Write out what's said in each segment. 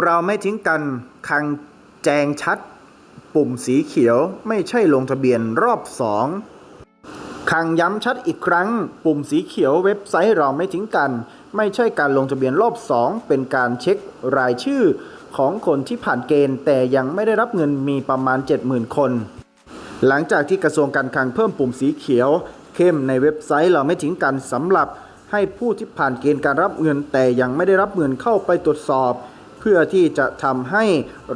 เราไม่ทิ้งกันคังแจงชัด ปุ่มสีเขียวไม่ใช่ลงทะเบียนรอบสองคังย้ำชัดอีกครั้ง ปุ่มสีเขียวเว็บไซต์เราไม่ทิ้งกัน ไม่ใช่การลงทะเบียนรอบสองเป็นการเช็ครายชื่อของคนที่ผ่านเกณฑ์ แต่ยังไม่ได้รับเงินมีประมาณ 70,000 คน หลังจากที่กระทรวงการคลังเพิ่มปุ่มสีเขียว เข้มในเว็บไซต์เราไม่ทิ้งกันสำหรับให้ผู้ที่ผ่านเกณฑ์การรับเงินแต่ยังไม่ได้รับเงินเข้าไปตรวจสอบ เพื่อที่จะทำให้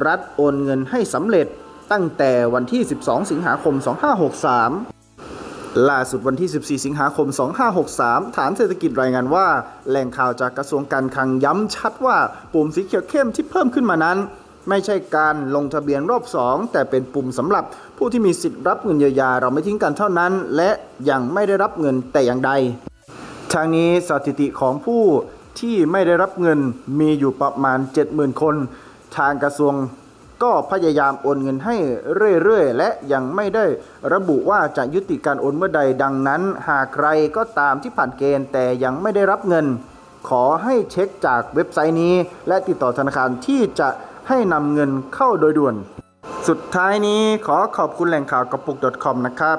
รัฐโอนเงินให้สำเร็จตั้งแต่วันที่ 12 สิงหาคม 2563ล่าสุดวันที่ 14 สิงหาคม 2563 ฐานเศรษฐกิจรายงานว่า แหล่งข่าวจากกระทรวงการคลังย้ำชัดว่าปุ่มสีเขียวเข้มที่เพิ่มขึ้นมานั้น ไม่ใช่การลงทะเบียนรอบ 2 แต่เป็นปุ่มสำหรับผู้ที่มีสิทธิ์รับเงินเยียวยาเราไม่ทิ้งกันเท่านั้น และยังไม่ได้รับเงินแต่อย่างใด ทางนี้สถิติของผู้ ที่ไม่ได้รับเงินมีอยู่ประมาณ 70,000 คน ทางกระทรวงก็พยายามโอนเงินให้เรื่อยๆ และยังไม่ได้ระบุว่าจะยุติการโอนเมื่อใดดังนั้น หากใครก็ตามที่ผ่านเกณฑ์แต่ยังไม่ได้รับเงิน ขอให้เช็คจากเว็บไซต์นี้ และติดต่อธนาคารที่จะให้นำเงินเข้าโดยด่วน สุดท้ายนี้ขอขอบคุณแหล่งข่าวกระปุก .com นะครับ